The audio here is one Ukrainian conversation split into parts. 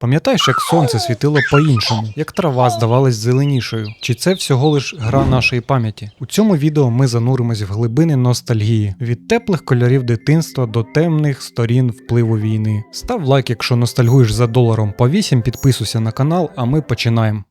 Пам'ятаєш, як сонце світило по-іншому, як трава здавалась зеленішою? Чи це всього лиш гра нашої пам'яті? У цьому відео ми зануримось в глибини ностальгії від теплих кольорів дитинства до темних сторін впливу війни. Став лайк, якщо ностальгуєш за доларом по 8, підписуйся на канал, а ми починаємо.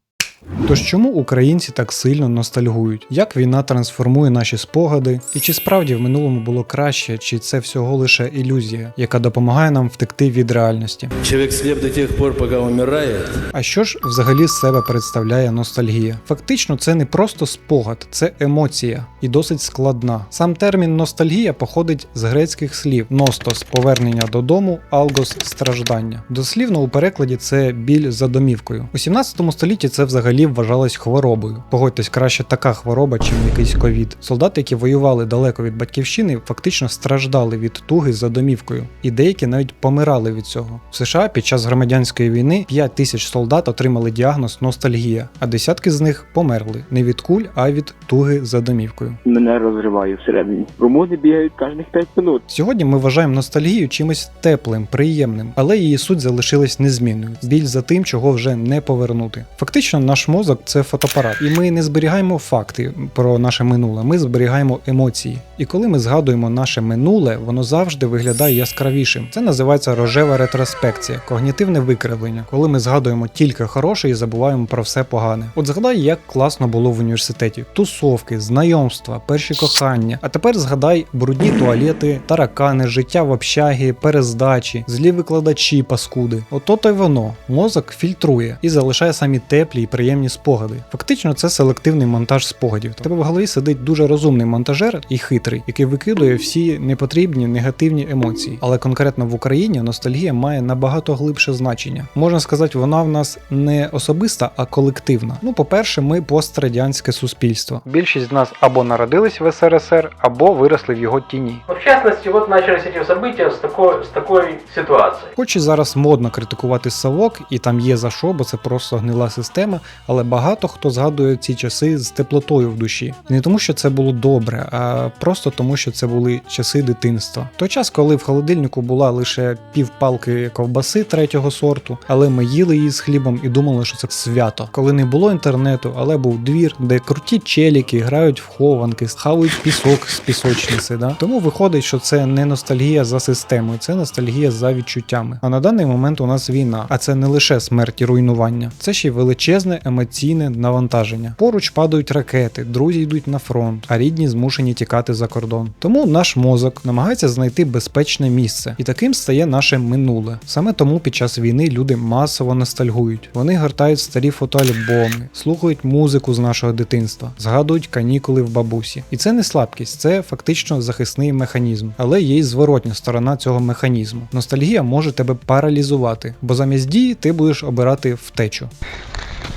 Тож чому українці так сильно ностальгують? Як війна трансформує наші спогади? І чи справді в минулому було краще, чи це всього лише ілюзія, яка допомагає нам втекти від реальності? Человек слеп до тех пор, пока умирает. А що ж взагалі з себе представляє ностальгія? Фактично, це не просто спогад, це емоція і досить складна. Сам термін ностальгія походить з грецьких слів ностос повернення додому, алгос страждання. Дослівно у перекладі це біль за домівкою. У 17 столітті це взагалі вважалось хворобою. Погодьтесь, краще така хвороба, чим якийсь ковід. Солдати, які воювали далеко від батьківщини, фактично страждали від туги за домівкою, і деякі навіть помирали від цього. В США під час громадянської війни 5 тисяч солдат отримали діагноз ностальгія, а десятки з них померли не від куль, а від туги за домівкою. Мене розриває всередині. Румуни бігають кожних 5 минут. Сьогодні ми вважаємо ностальгію чимось теплим, приємним, але її суть залишилась незмінною. Біль за тим, чого вже не повернути. Фактично, наш мозок це фотоапарат, і ми не зберігаємо факти про наше минуле, ми зберігаємо емоції. І коли ми згадуємо наше минуле, воно завжди виглядає яскравішим. Це називається рожева ретроспекція, когнітивне викривлення, коли ми згадуємо тільки хороше і забуваємо про все погане. От згадай, як класно було в університеті: тусовки, знайомства, перші кохання. А тепер згадай брудні туалети, таракани, життя в общагі, перездачі, злі викладачі, паскуди. Ото то й воно. Мозок фільтрує і залишає самі теплі і приємні спогади. Фактично, це селективний монтаж спогадів. Тебе в голові сидить дуже розумний монтажер і хитрий, який викидує всі непотрібні негативні емоції. Але конкретно в Україні ностальгія має набагато глибше значення. Можна сказати, вона в нас не особиста, а колективна. Ну, по-перше, ми пострадянське суспільство. Більшість з нас або народились в СРСР, або виросли в його тіні. В частности, вот начались эти события с такой, с такой ситуации. Хоч і зараз модно критикувати совок, і там є за що, бо це просто гнила система, але багато хто згадує ці часи з теплотою в душі. Не тому, що це було добре, а просто тому, що це були часи дитинства. Той час, коли в холодильнику була лише півпалки ковбаси третього сорту, але ми їли її з хлібом і думали, що це свято. Коли не було інтернету, але був двір, де круті челіки грають в хованки, хавають пісок з пісочниці. Да? Тому виходить, що це не ностальгія за системою, це ностальгія за відчуттями. А на даний момент у нас війна, а це не лише смерть і руйнування, це ще й величезне емоційне навантаження. Поруч падають ракети, друзі йдуть на фронт, а рідні змушені тікати за кордон. Тому наш мозок намагається знайти безпечне місце, і таким стає наше минуле. Саме тому під час війни люди масово ностальгують. Вони гортають старі фотоальбоми, слухають музику з нашого дитинства, згадують канікули в бабусі. І це не слабкість, це фактично захисний механізм. Але є й зворотня сторона цього механізму. Ностальгія може тебе паралізувати, бо замість дії ти будеш обирати втечу.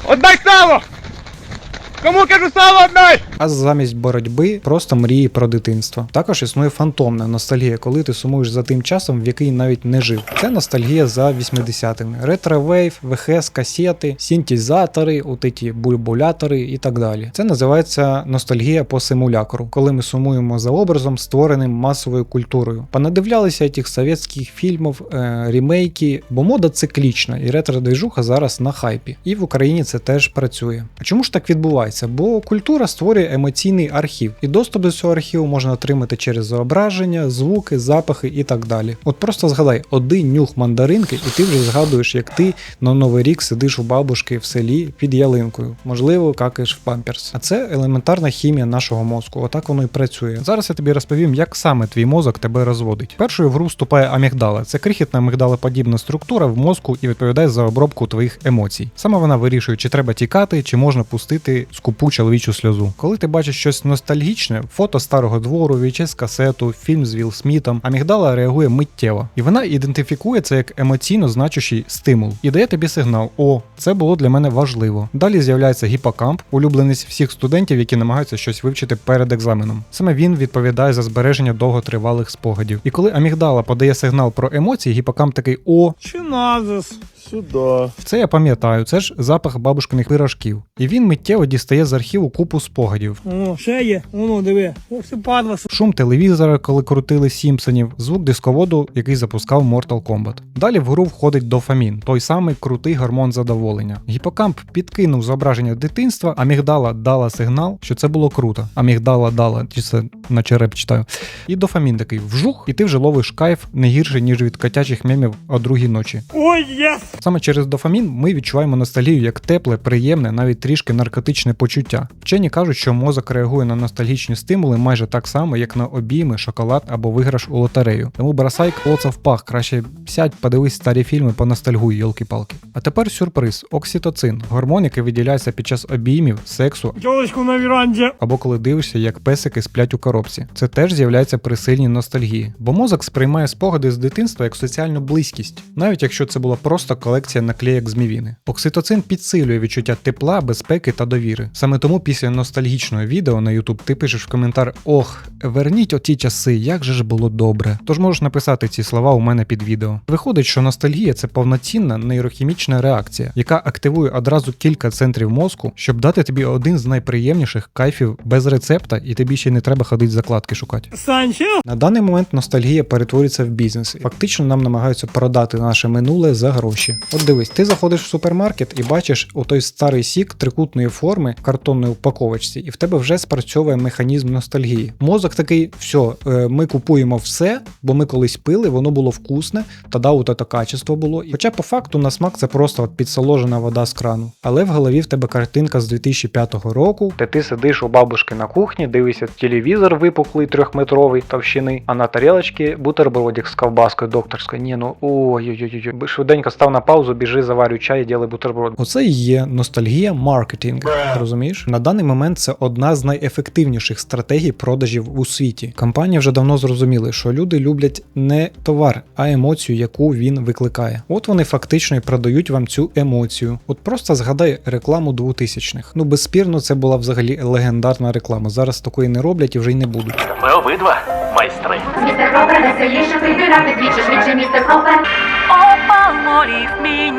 Отдай сало! Кому кажу сало отдай! А замість боротьби просто мрії про дитинство. Також існує фантомна ностальгія, коли ти сумуєш за тим часом, в який навіть не жив. Це ностальгія за 80-ми. Ретро-вейв, ВХС, касети, синтезатори, от ці бульбулятори і так далі. Це називається ностальгія по симулякру, коли ми сумуємо за образом, створеним масовою культурою. Понадивлялися тих совєтських фільмів, е, ремейки, бо мода циклічна, і ретро-движуха зараз на хайпі. І в Україні це теж працює. А чому ж так відбувається? Бо культура створює емоційний архів, і доступ до цього архіву можна отримати через зображення, звуки, запахи і так далі. От просто згадай один нюх мандаринки, і ти вже згадуєш, як ти на новий рік сидиш у бабушки в селі під ялинкою, можливо, какаєш в памперс. А це елементарна хімія нашого мозку. Отак воно і працює. Зараз я тобі розповім, як саме твій мозок тебе розводить. Першою в гру вступає амігдала. Це крихітна амігдалоподібна структура в мозку і відповідає за обробку твоїх емоцій. Саме вона вирішує, чи треба тікати, чи можна пустити скупу чоловічу сльозу. Коли ти бачиш щось ностальгічне, фото старого двору, VHS касету, фільм з Вілл Смітом, амігдала реагує миттєво, і вона ідентифікує це як емоційно значущий стимул і дає тобі сигнал: О, це було для мене важливо. Далі з'являється гіпокамп, улюбленець всіх студентів, які намагаються щось вивчити перед екзаменом. Саме він відповідає за збереження довготривалих спогадів. І коли амігдала подає сигнал про емоції, гіпокамп такий О, Чиназис. Сюда. Це я пам'ятаю, це ж запах бабушкиних пирожків. І він миттєво дістає з архіву купу спогадів. О, ще є, воно диви. Це падла. Шум телевізора, коли крутили Сімпсонів, звук дисководу, який запускав Mortal Kombat. Далі в гру входить дофамін, той самий крутий гормон задоволення. Гіпокамп підкинув зображення дитинства, а мігдала дала сигнал, що це було круто. А мігдала дала, чи це на череп читаю. І дофамін такий вжух, і ти вже ловиш кайф не гірше, ніж від котячих мемів о другій ночі. Ой, єс! Саме через дофамін ми відчуваємо ностальгію як тепле, приємне, навіть трішки наркотичне почуття. Вчені кажуть, що мозок реагує на ностальгічні стимули майже так само, як на обійми, шоколад або виграш у лотерею. Тому бросай колоца в пах, краще сядь, подивись старі фільми, понастальгуй, йолки-палки. А тепер сюрприз: окситоцин, гормон, який виділяється під час обіймів, сексу на віранді. або коли дивишся, як песики сплять у коробці. Це теж з'являється при сильній ностальгії, бо мозок сприймає спогади з дитинства як соціальну близькість, навіть якщо це була просто колекція наклеєк з мівіни. Окситоцин підсилює відчуття тепла, безпеки та довіри. Саме тому після ностальгічного відео на YouTube ти пишеш в коментар: Ох, верніть оті часи, як же ж було добре. Тож можеш написати ці слова у мене під відео. Виходить, що ностальгія це повноцінна нейрохімічна реакція, яка активує одразу кілька центрів мозку, щоб дати тобі один з найприємніших кайфів без рецепта, і тобі ще не треба ходити закладки шукати. Санчо. На даний момент ностальгія перетворюється в бізнес. Фактично нам намагаються продати наше минуле за гроші. От дивись, ти заходиш в супермаркет і бачиш отой старий сік трикутної форми в картонній упаковочці, і в тебе вже спрацьовує механізм ностальгії. Мозок такий: все, ми купуємо все, бо ми колись пили, воно було вкусне, тоді от це качество було. Хоча по факту на смак це просто от підсоложена вода з крану. Але в голові в тебе картинка з 2005 року, де ти сидиш у бабушки на кухні, дивишся телевізор випуклий трьохметровий товщини, а на тарілочці бутербродик з ковбаскою докторською. Ні, ну ой-ой-ой, швиденько став на паузу, біжи, заварюй чай і діли бутерброд. Оце і є ностальгія маркетинг. Розумієш? На даний момент це одна з найефективніших стратегій продажів у світі. Компанії вже давно зрозуміли, що люди люблять не товар, а емоцію, яку він викликає. От вони фактично і продають вам цю емоцію. От просто згадай рекламу 2000-х. Ну безспірно, це була взагалі легендарна реклама. Зараз такої не роблять і вже й не будуть. Ми обидва майстри. Містер Пропер веселіше рати двічі швидше, містер Пропер. Опа, морів, гель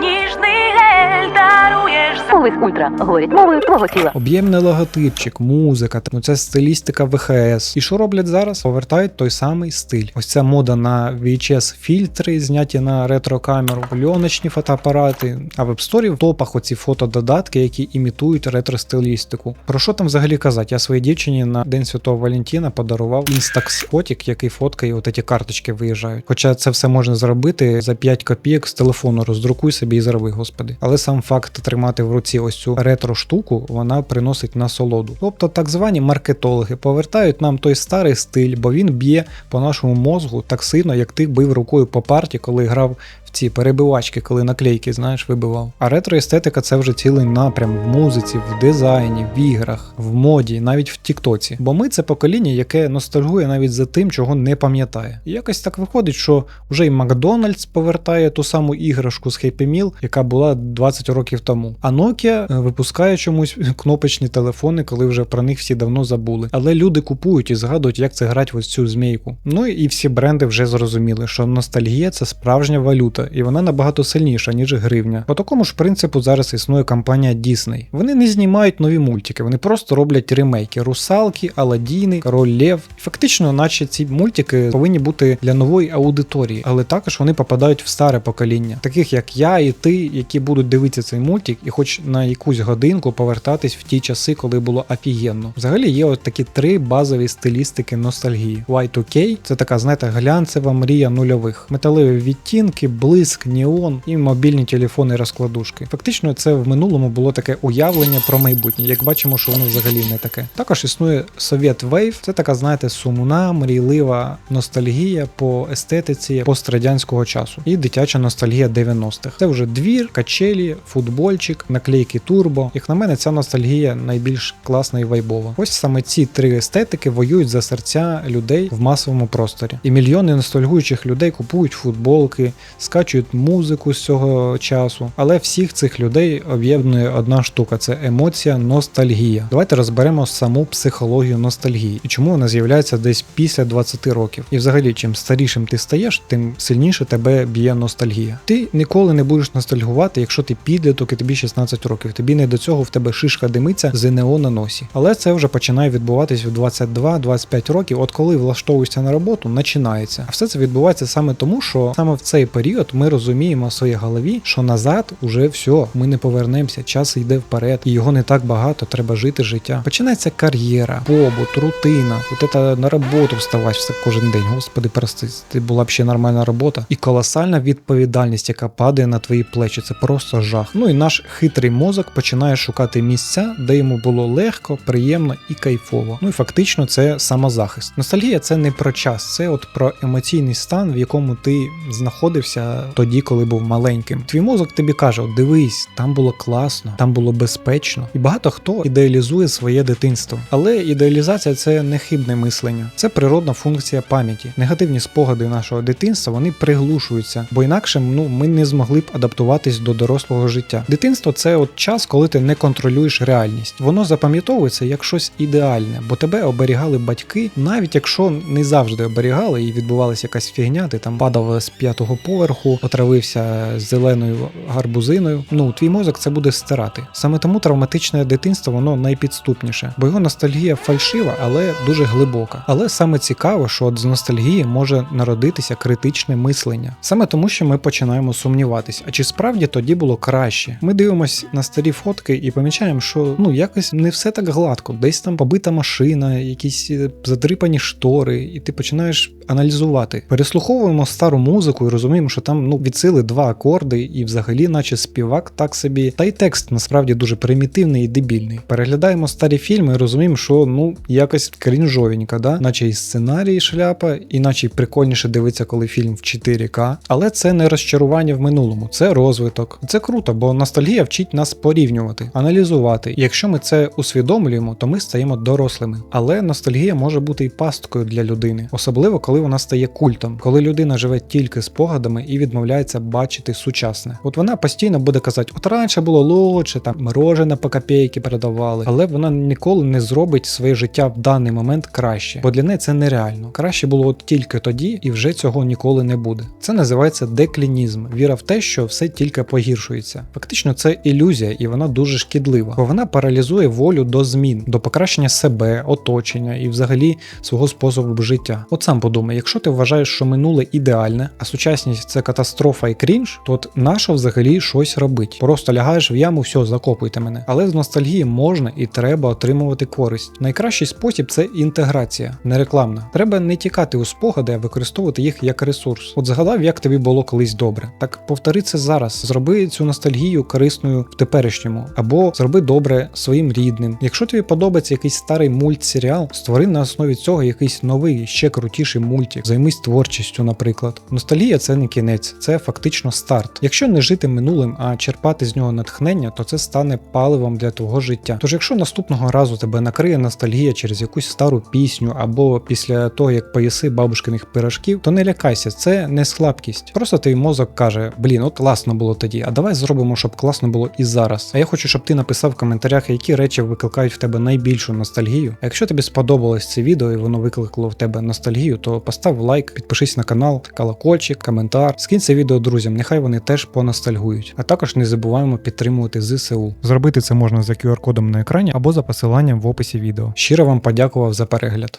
Повис ультра говорить мовою твого тіла. Об'ємний логотипчик, музика, ну це стилістика ВХС. І що роблять зараз? Повертають той самий стиль. Ось ця мода на VHS фільтри, зняті на ретро-камеру, льоночні фотоапарати. А в App Store в топах оці фотододатки, які імітують ретро-стилістику. Про що там взагалі казати? Я своїй дівчині на День Святого Валентина подарував Instax фотік, який фоткає от ці карточки виїжджають. Хоча це все можна зробити за 5 копійок з телефону, роздрукуй собі і зроби, господи. Але сам факт тримати в руці ось цю ретро штуку, вона приносить насолоду. Тобто так звані маркетологи повертають нам той старий стиль, бо він б'є по нашому мозгу так сильно, як ти бив рукою по парті, коли грав ці перебивачки, коли наклейки, знаєш, вибивав. А ретроестетика це вже цілий напрям в музиці, в дизайні, в іграх, в моді, навіть в Тіктоці. Бо ми це покоління, яке ностальгує навіть за тим, чого не пам'ятає. І якось так виходить, що вже й Макдональдс повертає ту саму іграшку з Happy Meal, яка була 20 років тому. А Nokia випускає чомусь кнопочні телефони, коли вже про них всі давно забули. Але люди купують і згадують, як це грати в ось цю змійку. Ну і всі бренди вже зрозуміли, що ностальгія це справжня валюта, і вона набагато сильніша, ніж гривня. По такому ж принципу зараз існує компанія Disney. Вони не знімають нові мультики, вони просто роблять ремейки: Русалки, Аладдіни, Король Лев. Фактично, наче ці мультики повинні бути для нової аудиторії, але також вони попадають в старе покоління, таких як я і ти, які будуть дивитися цей мультик, і хоч на якусь годинку повертатись в ті часи, коли було офігенно. Взагалі є от такі три базові стилістики ностальгії. Y2K це така, знаєте, глянцева мрія нульових, металеві відтінки, блиск, неон і мобільні телефони розкладушки. Фактично, це в минулому було таке уявлення про майбутнє. Як бачимо, що воно взагалі не таке. Також існує Совєт Wave, це така, знаєте, сумна, мрійлива ностальгія по естетиці пострадянського часу. І дитяча ностальгія 90-х. Це вже двір, качелі, футбольчик, наклейки турбо. Як на мене, ця ностальгія найбільш класна і вайбова. Ось саме ці три естетики воюють за серця людей в масовому просторі. І мільйони ностальгуючих людей купують футболки, скачують прокачують музику з цього часу. Але всіх цих людей об'єднує одна штука: це емоція, ностальгія. Давайте розберемо саму психологію ностальгії і чому вона з'являється десь після 20 років. І взагалі, чим старішим ти стаєш, тим сильніше тебе б'є ностальгія. Ти ніколи не будеш ностальгувати, якщо ти підліток і тобі 16 років. Тобі не до цього в тебе шишка димиться ЗНО на носі. Але це вже починає відбуватись в 22-25 років. От коли влаштовуєшся на роботу, починається. А все це відбувається саме тому, що саме в цей період ми розуміємо в своїй голові, що назад уже все, ми не повернемося, час йде вперед, і його не так багато, треба жити життя. Починається кар'єра, побут, рутина. От це на роботу вставати все кожен день. Господи, прости, це була б ще нормальна робота. І колосальна відповідальність, яка падає на твої плечі. Це просто жах. Ну і наш хитрий мозок починає шукати місця, де йому було легко, приємно і кайфово. Ну і фактично це самозахист. Ностальгія це не про час, це от про емоційний стан, в якому ти знаходився тоді, коли був маленьким. Твій мозок тобі каже: дивись, там було класно, там було безпечно. І багато хто ідеалізує своє дитинство. Але ідеалізація це не хибне мислення, це природна функція пам'яті. Негативні спогади нашого дитинства вони приглушуються, бо інакше ну ми не змогли б адаптуватись до дорослого життя. Дитинство це от час, коли ти не контролюєш реальність. Воно запам'ятовується як щось ідеальне, бо тебе оберігали батьки, навіть якщо не завжди оберігали і відбувалася якась фігня, ти там падав з п'ятого поверху, отравився зеленою гарбузиною. Ну твій мозок це буде стирати. Саме тому травматичне дитинство воно найпідступніше, бо його ностальгія фальшива, але дуже глибока. Але саме цікаво, що от з ностальгії може народитися критичне мислення. Саме тому, що ми починаємо сумніватись, а чи справді тоді було краще? Ми дивимося на старі фотки і помічаємо, що ну якось не все так гладко, десь там побита машина, якісь е, задрипані штори, і ти починаєш аналізувати. Переслуховуємо стару музику і розуміємо, що там ну від два акорди, і взагалі, наче співак так собі. Та й текст насправді дуже примітивний і дебільний. Переглядаємо старі фільми і розуміємо, що ну якось крінжовенько, да? наче і сценарій шляпа, іначе й прикольніше дивитися, коли фільм в 4К. Але це не розчарування в минулому, це розвиток. Це круто, бо ностальгія вчить нас порівнювати, аналізувати. І якщо ми це усвідомлюємо, то ми стаємо дорослими. Але ностальгія може бути і пасткою для людини, особливо коли вона стає культом, коли людина живе тільки спогадами і відмовляється бачити сучасне. От вона постійно буде казати: от раніше було лучше, там морожене по копійки продавали, але вона ніколи не зробить своє життя в даний момент краще, бо для неї це нереально. Краще було от тільки тоді, і вже цього ніколи не буде. Це називається деклінізм, віра в те, що все тільки погіршується. Фактично, це ілюзія, і вона дуже шкідлива, бо вона паралізує волю до змін, до покращення себе, оточення і взагалі свого способу життя. От сам подумай, якщо ти вважаєш, що минуле ідеальне, а сучасність це катастрофа і крінж, то от нащо взагалі щось робить? Просто лягаєш в яму, все, закопуйте мене. Але з ностальгії можна і треба отримувати користь. Найкращий спосіб це інтеграція, не рекламна. Треба не тікати у спогади, а використовувати їх як ресурс. От згадав, як тобі було колись добре. Так повтори це зараз. Зроби цю ностальгію корисною в теперішньому, або зроби добре своїм рідним. Якщо тобі подобається якийсь старий мультсеріал, створи на основі цього якийсь новий, ще крутіший мультик. Займись творчістю, наприклад. Ностальгія це не кінець, це фактично старт. Якщо не жити минулим, а черпати з нього натхнення, то це стане паливом для твого життя. Тож, якщо наступного разу тебе накриє ностальгія через якусь стару пісню, або після того як поїси бабушкиних пирожків, то не лякайся, це не слабкість. Просто твій мозок каже: блін, от класно було тоді, а давай зробимо, щоб класно було і зараз. А я хочу, щоб ти написав в коментарях, які речі викликають в тебе найбільшу ностальгію. А якщо тобі сподобалось це відео і воно викликало в тебе ностальгію, то постав лайк, підпишись на канал, колокольчик, коментар, скинь це відео друзям, нехай вони теж поностальгують. А також не забуваємо підтримувати ЗСУ. Зробити це можна за QR-кодом на екрані або за посиланням в описі відео. Щиро вам подякував за перегляд.